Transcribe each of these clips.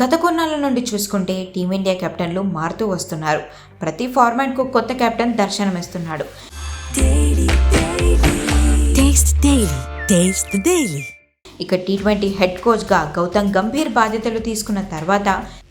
గత కొన్నాళ్ళ నుండి చూసుకుంటే టీమిండియా కెప్టెన్లు మారుతూ వస్తున్నారు. ప్రతి ఫార్మాట్కు కొత్త కెప్టెన్ దర్శనమిస్తున్నాడు. ఇక టీ ట్వంటీ హెడ్ కోచ్గా గౌతమ్ గంభీర్ బాధ్యతలు తీసుకున్న తర్వాత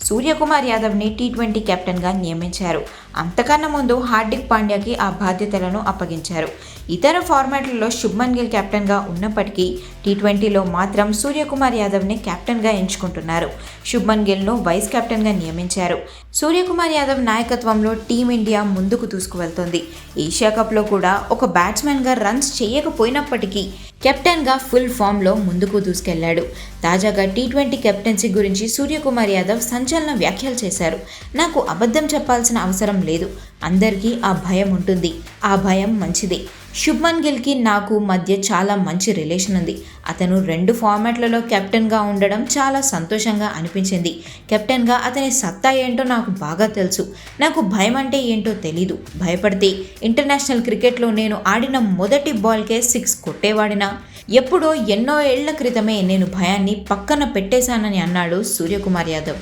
సూర్యకుమార్ యాదవ్ని టీ ట్వంటీ కెప్టెన్గా నియమించారు. అంతకన్నా ముందు హార్దిక్ పాండ్యాకి ఆ బాధ్యతలను అప్పగించారు. ఇతర ఫార్మాట్లలో శుభ్మన్ గిల్ కెప్టెన్గా ఉన్నప్పటికీ టీ ట్వంటీలో మాత్రం సూర్యకుమార్ యాదవ్ని కెప్టెన్గా ఎంచుకుంటున్నారు. శుభ్మన్ గిల్ను వైస్ కెప్టెన్గా నియమించారు. సూర్యకుమార్ యాదవ్ నాయకత్వంలో టీమిండియా ముందుకు దూసుకువెళ్తోంది. ఏషియా కప్లో కూడా ఒక బ్యాట్స్మెన్గా రన్స్ చేయకపోయినప్పటికీ కెప్టెన్గా ఫుల్ ఫామ్లో ముందుకు దూసుకెళ్ళాడు. తాజాగా టీ ట్వంటీ కెప్టెన్సీ గురించి సూర్యకుమార్ యాదవ్ సంచలన వ్యాఖ్యలు చేశారు. నాకు అబద్ధం చెప్పాల్సిన అవసరం లేదు. అందరికీ ఆ భయం ఉంటుంది. ఆ భయం మంచిదే. శుభ్మన్ గిల్కి నాకు మధ్య చాలా మంచి రిలేషన్ ఉంది. అతను రెండు ఫార్మాట్లలో కెప్టెన్గా ఉండడం చాలా సంతోషంగా అనిపించింది. కెప్టెన్గా అతని సత్తా ఏంటో నాకు బాగా తెలుసు. నాకు భయం అంటే ఏంటో తెలీదు. భయపడితే ఇంటర్నేషనల్ క్రికెట్లో నేను ఆడిన మొదటి బాల్కే సిక్స్ కొట్టేవాడినా. ఎప్పుడో ఎన్నో ఏళ్ళ క్రితమే నేను భయాన్ని పక్కన పెట్టేశానని అన్నాడు సూర్యకుమార్ యాదవ్.